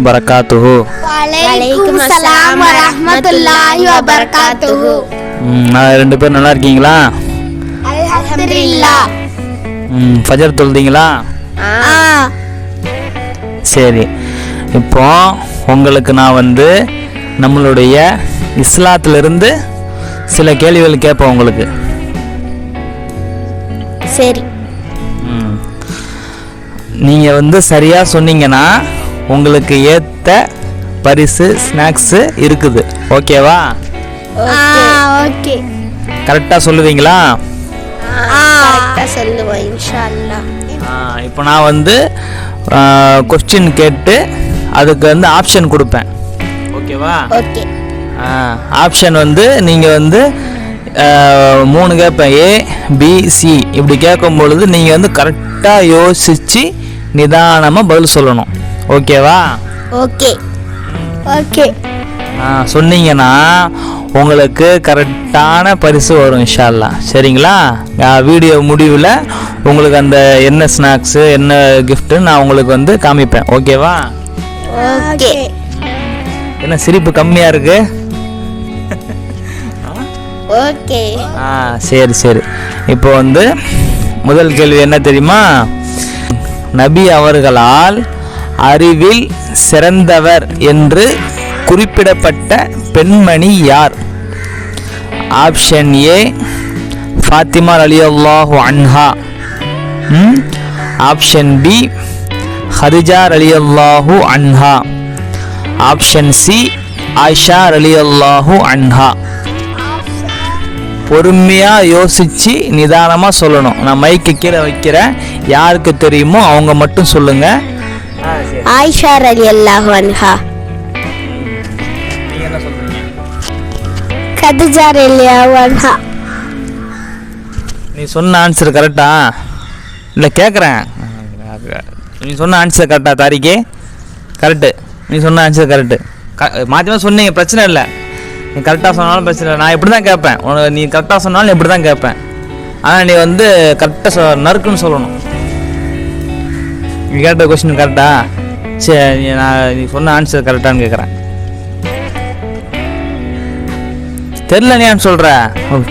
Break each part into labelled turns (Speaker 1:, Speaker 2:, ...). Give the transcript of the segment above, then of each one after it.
Speaker 1: வரகாத்துஹு
Speaker 2: வலைக்கும்
Speaker 1: ம், நான் ரெண்டு பேரும் நல்லா இருக்கீங்களா? ஃபஜர் தொழுதீங்களா? சரி. இப்போ உங்களுக்கு நான் வந்து நம்மளுடைய இஸ்லாத்திலிருந்து சில கேள்விகள் கேட்பேன் உங்களுக்கு.
Speaker 2: சரி.
Speaker 1: நீங்க வந்து சரியா சொன்னீங்கன்னா உங்களுக்கு ஏத்த பரிசு ஸ்நாக்ஸு இருக்குது. ஓகேவா?
Speaker 2: ஓகே.
Speaker 1: கரெக்டாக சொல்லுவீங்களா? இப்போ நான் வந்து கொஸ்டின் கேட்டு அதுக்கு வந்து ஆப்ஷன் கொடுப்பேன். ஓகேவா?
Speaker 2: ஓகே.
Speaker 1: ஆப்ஷன் வந்து நீங்கள் வந்து மூணு கேட்பேன் ஏ பி சி. இப்படி கேட்கும் பொழுது நீங்கள் வந்து கரெக்டாக யோசித்து நிதானமாக பதில் சொல்லணும். ஓகேவா?
Speaker 2: ஓகே. ஓகே.
Speaker 1: ஆ, சொன்னீங்கன்னா உங்களுக்கு கரெக்டான பரிசு வரும் இன்ஷால்லா. சரிங்களா? வீடியோ முடிவில் உங்களுக்கு அந்த என்ன ஸ்நாக்ஸு என்ன கிஃப்ட்டு நான் உங்களுக்கு வந்து காமிப்பேன். ஓகேவா?
Speaker 2: ஓகே.
Speaker 1: என்ன சிரிப்பு கம்மியாக இருக்கு?
Speaker 2: ஓகே.
Speaker 1: ஆ சரி சரி. இப்போ வந்து முதல் கேள்வி என்ன தெரியுமா? நபி அவர்களால் அறிவில் சிறந்தவர் என்று குறிப்பிடப்பட்ட பெண்மணி யார்? ஆப்ஷன் ஏ ஃபாத்திமா அலி அல்லாஹு அன்ஹா ஆப்ஷன் பி ஹரிஜா அலி அல்லாஹு அன்ஹா. ஆப்ஷன் சி ஆயிஷா அலி அல்லாஹு அன்ஹா. பொறுமையாக யோசித்து நிதானமாக சொல்லணும். நான் மைக்கு கீழே வைக்கிறேன். யாருக்கு தெரியுமோ அவங்க மட்டும் சொல்லுங்க.
Speaker 2: ஆயிஷா அன்ஹா.
Speaker 1: நீங்கள் என்ன சொல்கிறீங்க
Speaker 2: கதிஜா ரலியல்லாஹு அன்ஹா.
Speaker 1: நீ சொன்ன ஆன்சர் கரெக்டா இல்லை கேட்குறேன் நீ சொன்ன ஆன்சர் கரெக்டா தாரிக்கே கரெக்டு நீ சொன்ன ஆன்சர் கரெக்டு க மாற்றி மாற்றி சொன்னீங்க பிரச்சனை இல்லை. நீ கரெக்டாக சொன்னாலும் பிரச்சனை நான் இப்படி தான் கேட்பேன். உனக்கு நீ கரெக்டாக சொன்னாலும் இப்படி தான் கேட்பேன். ஆனால் நீ வந்து கரெக்டாக சொ நறுக்குன்னு சொல்லணும். நீ கேட்ட கொஸ்டின் கரெக்டா சரி நீ நான் நீ சொன்ன ஆன்சர் கரெக்டானு கேட்குறேன். தெரில நீ சொல்கிற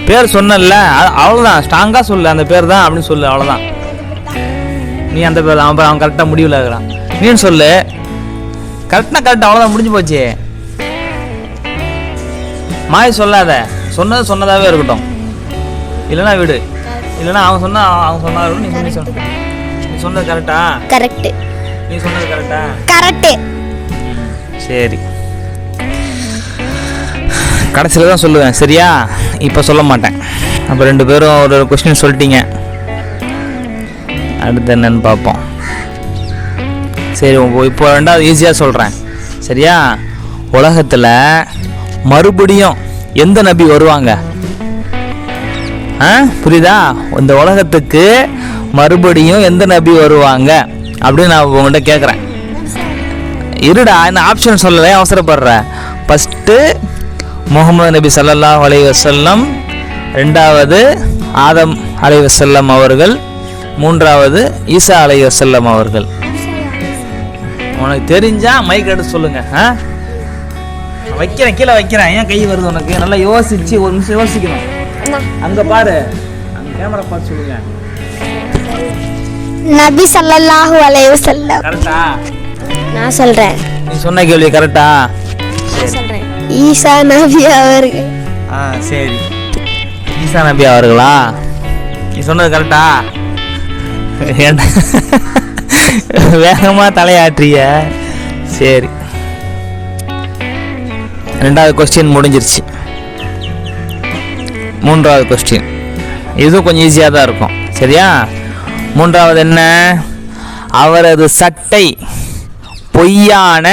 Speaker 1: பேர் சொன்னல அவ்வளோதான் ஸ்ட்ராங்காக சொல்லு. அந்த பேர் தான் அப்படின்னு சொல்லு அவ்வளோதான் நீ அந்த பேர் அவன் அவன் கரெக்டாக முடிவில் இருக்கிறான். நீன்னு சொல்லு? கரெக்டாக கரெக்டாக அவ்வளோதான் முடிஞ்சு போச்சு. மாய் சொல்லாத. சொன்னது சொன்னதாகவே இருக்கட்டும். இல்லைன்னா விடு. இல்லைன்னா அவன் சொன்னா அவன் சொன்னா இருக்கட்டும், நீ சொன்னி நீ சொன்னது கரெக்டா
Speaker 2: கரெக்ட்
Speaker 1: நீ சொன்னது கரெக்டா
Speaker 2: கரெக்ட்
Speaker 1: சரி. கடைசியில் தான் சொல்லுவேன் சரியா? இப்போ சொல்ல மாட்டேன். அப்போ ரெண்டு பேரும் ஒரு ஒரு கொஸ்டின் சொல்லிட்டீங்க. அடுத்து என்னன்னு பார்ப்போம். சரி இப்போ ரெண்டாவது ஈஸியாக சொல்கிறேன் சரியா? உலகத்தில் மறுபடியும் எந்த நபி வருவாங்க? ஆ புரியுதா? இந்த உலகத்துக்கு மறுபடியும் எந்த நபி வருவாங்க? அப்படின்னு நான் உங்கள்கிட்ட கேட்குறேன் இருடா இந்த ஆப்ஷன் சொல்லலை அவசரப்படுற. ஃபஸ்ட்டு முகமது நபி ஸல்லல்லாஹு அலைஹி வசல்லம் ரெண்டாவது ஆதம் அலைஹி வசல்லம் அவர்கள். மூன்றாவது ஈசா அலைஹி வசல்லம் அவர்கள். உனக்கு தெரிஞ்சால் மைக் எடுத்து சொல்லுங்கள் ஆ? வைக்கிறேன் கீழே வைக்கிறேன். ஏன் கை வருது உனக்கு? நல்லா யோசிச்சு ஒரு நிமிஷம் யோசிக்கணும். அங்க பாரு. அங்க கேமரா பார்த்து சொல்லுங்க.
Speaker 2: நபி ஸல்லல்லாஹு அலைஹி வஸல்லம்.
Speaker 1: கரெக்டா?
Speaker 2: நான் சொல்றேன்.
Speaker 1: நீ சொன்ன கேள்வி கரெக்டா?
Speaker 2: நான் சொல்றேன். ஈசா நபி அவர்கள்.
Speaker 1: ஆ சரி. ஈசா நபி அவர்களா? நீ சொன்னது கரெக்டா? வேகமாக தலையாற்றிய சரி. ரெண்டாவது கொஸ்டின் முடிஞ்சிருச்சு. மூன்றாவது கொஸ்டின் இதுவும் கொஞ்சம் ஈஸியாக தான் இருக்கும். சரியா? மூன்றாவது என்ன? அவரது சட்டை பொய்யான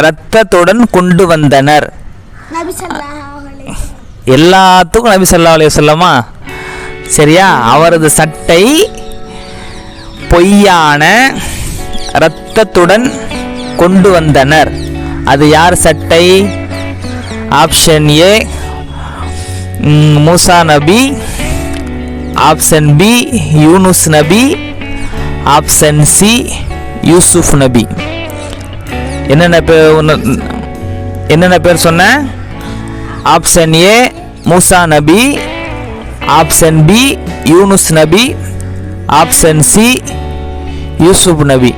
Speaker 1: இரத்தத்துடன் கொண்டு வந்தனர். எல்லாத்துக்கும் நபி ஸல்லல்லாஹு அலைஹி வஸல்லமா? சரியா? அவரது சட்டை பொய்யான இரத்தத்துடன் கொண்டு வந்தனர். அது யார் சட்டை? ஆப்ஷன் ஏ மூசா நபி. ஆப்ஷன் பி யூனுஸ் நபி. ஆப்ஷன் சி யூசுஃப் நபி. என்னென்ன பேர் என்னென்ன பேர் சொன்னேன் ஆப்ஷன் ஏ மூசா நபி. ஆப்ஷன் பி யூனுஸ் நபி. ஆப்ஷன் சி யூசுப் நபி.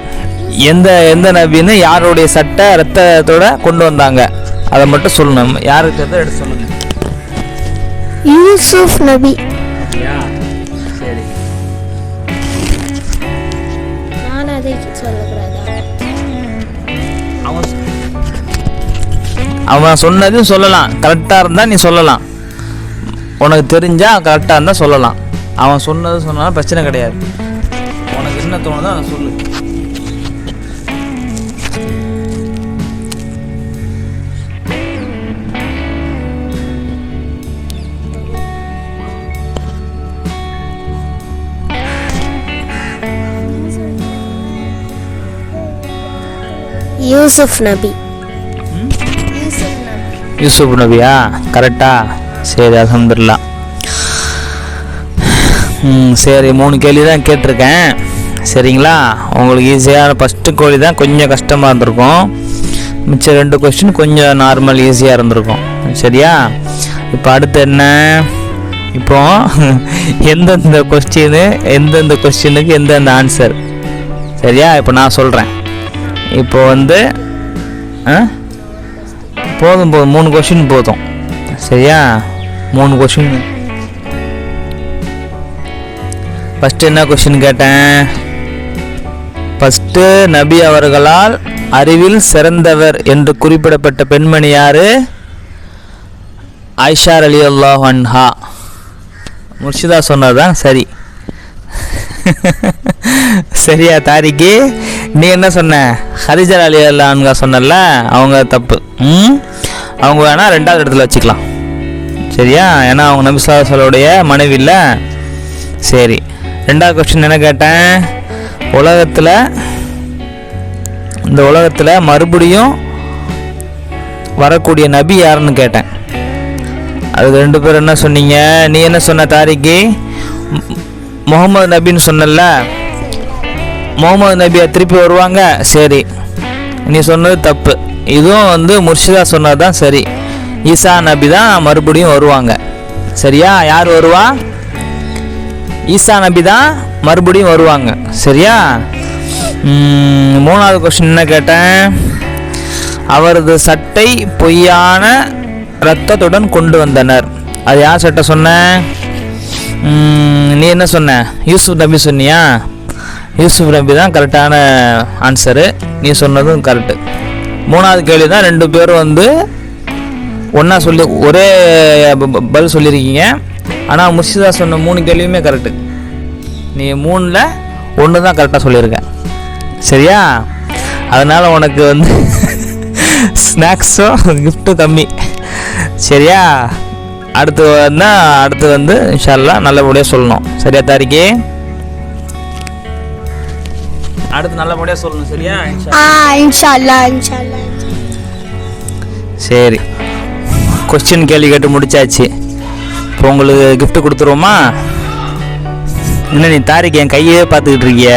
Speaker 1: எந்த எந்த நபின்னு யாருடைய சட்டை ரத்தத்தோட கொண்டு வந்தாங்க. அதை மட்டும் சொல்லணும் யாருக்கு எதை எடுத்து சொல்லுங்க.
Speaker 2: யூசுப் நபி.
Speaker 1: சரி.
Speaker 2: நான் அதை சொல்லக்கூடாதா?
Speaker 1: அவன் அவன் சொன்னதும் சொல்லலாம். கரெக்டாக இருந்தால் நீ சொல்லலாம். உனக்கு தெரிஞ்சா கரெக்டாக இருந்தால் சொல்லலாம். அவன் சொன்னது சொன்னாலும் பிரச்சனை கிடையாது. உனக்கு என்ன தோணுதோ அதை சொல்லு.
Speaker 2: யூசுப் நபி.
Speaker 1: யூசுப் நபியா? கரெக்டா? சரி அலமதுல்லா சரி மூணு கேள்வி தான் கேட்டிருக்கேன். சரிங்களா? உங்களுக்கு ஈஸியான ஃபஸ்ட்டு கோழி தான். கொஞ்சம் கஷ்டமாக இருந்திருக்கும். மிச்சம் ரெண்டு கொஸ்டின் கொஞ்சம் நார்மல் ஈஸியாக இருந்திருக்கும். சரியா? இப்போ அடுத்து என்ன? இப்போ எந்தெந்த கொஸ்டினு எந்தெந்த கொஸ்டினுக்கு எந்தெந்த ஆன்சர் சரியா? இப்போ நான் சொல்கிறேன் இப்போ வந்து ஆ? போதும் போதும். மூணு கொஷின் போதும். சரியா? மூணு கொஷின் ஃபஸ்ட்டு என்ன கொஷின் கேட்டேன்? ஃபஸ்ட்டு நபி அவர்களால் அறிவில் சிறந்தவர் என்று குறிப்பிடப்பட்ட பெண்மணி யார்? ஐஷார் அலி அல்லாஹ் அன்ஹா. முர்ஷிதா சொன்னதுதான் சரி. சரியா தாரிக்கு நீ என்ன சொன்ன? ஹரிஜர் அலி அல்லான்கா சொன்னல அவங்க தப்பு. ம்? அவங்க வேணா ரெண்டாவது இடத்துல வச்சுக்கலாம். சரியா? ஏன்னா அவங்க நபிசாசலுடைய மனைவி இல்லை. சரி. ரெண்டாவது கொஸ்டின் என்ன கேட்டேன்? உலகத்தில் இந்த உலகத்தில் மறுபடியும் வரக்கூடிய நபி யாருன்னு கேட்டேன். அதுக்கு ரெண்டு பேரும் என்ன சொன்னீங்க? நீ என்ன சொன்ன தாரிக்கு முகமது நபின்னு சொன்னல முகமது நபியை திருப்பி வருவாங்க? சரி. நீ சொன்னது தப்பு. இதுவும் வந்து முர்ஷிதா சொன்னது தான் சரி. ஈசா நபி தான் மறுபடியும் வருவாங்க. சரியா? யார் வருவா? ஈசா நபி தான் மறுபடியும் வருவாங்க. சரியா? மூணாவது கொஸ்டின் என்ன கேட்டேன்? அவரது சட்டை பொய்யான இரத்தத்துடன் கொண்டு வந்தனர். அது யார் சட்டை சொன்ன நீ என்ன சொன்ன? யூசுப் நபி சொன்னியா? யூசுப் நபி தான் கரெக்டான ஆன்சரு நீ சொன்னதும் கரெக்டு மூணாவது கேள்வி தான் ரெண்டு பேரும் வந்து ஒன்றா சொல்லி ஒரே பதில் சொல்லியிருக்கீங்க. ஆனால் முர்ஷிதா சொன்ன மூணு கேள்வியுமே கரெக்டு நீ மூணில் ஒன்று தான் கரெக்டாக சொல்லியிருக்க. சரியா? அதனால் உனக்கு வந்து ஸ்நாக்ஸும் கிஃப்ட்டும் கம்மி. சரியா? அடுத்து வந்தா அடுத்து வந்து இன்ஷால்லா நல்லபடியாக சொல்லணும். சரியா தாரிக்கு அடுத்து நல்லபடியாக சொல்லணும் சரியா? இன்ஷா
Speaker 2: ஆ இன்ஷா அல்லாஹ் இன்ஷா அல்லாஹ்
Speaker 1: சரி. கொஸ்டின் கேள்வி கேட்டு முடிச்சாச்சு. இப்போ உங்களுக்கு gift கொடுத்துருவோமா? என்ன நீ தாரிக்கு என் கையே பார்த்துக்கிட்டு இருக்கிய?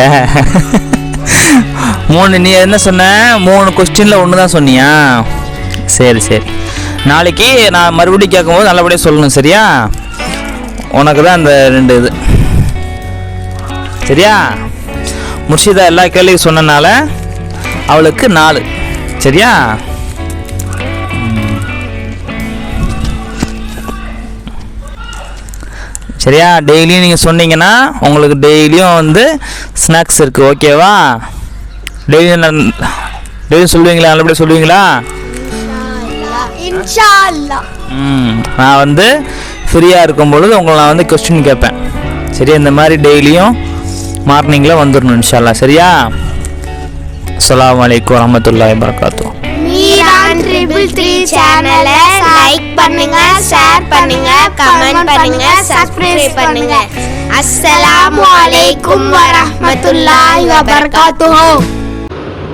Speaker 1: மூணு நீ என்ன சொன்ன? மூணு கொஸ்டினில் ஒன்று தான் சொன்னியா? சரி சரி. நாளைக்கு நான் மறுபடியும் கேட்கும்போது நல்லபடியாக சொல்லணும் சரியா? உனக்கு தான் அந்த ரெண்டு இது. சரியா? முர்ஷிதா எல்லா கேள்வியும் சொன்னனால அவளுக்கு நாலு. சரியா? சரியா? டெய்லியும் நீங்கள் சொன்னீங்கன்னா உங்களுக்கு டெய்லியும் வந்து ஸ்நாக்ஸ் இருக்குது ஓகேவா? டெய்லியும் டெய்லியும் சொல்லுவீங்களா? நல்லபடியாக சொல்லுவீங்களா?
Speaker 2: இன்ஷா
Speaker 1: ம் நான் வந்து ஃப்ரீயாக இருக்கும் பொழுது உங்களை நான் வந்து கொஸ்டின் கேட்பேன். சரியா? இந்த மாதிரி டெய்லியும் மார்னிங்கில் வந்துடணும் இன்ஷால்லா சரியா? அஸ்ஸலாமு அலைக்கும் வரமத்துல்லாஹி வரகாத்தூ
Speaker 2: ட்ரிபிள் த்ரீ சேனலை லைக் பண்ணுங்க ஷேர் பண்ணுங்க கமெண்ட் பண்ணுங்க சப்ஸ்கிரைப் பண்ணுங்க. அஸ்ஸலாமு அலைக்கும் வரஹ்மத்துல்லாஹி வபரகாத்துஹு.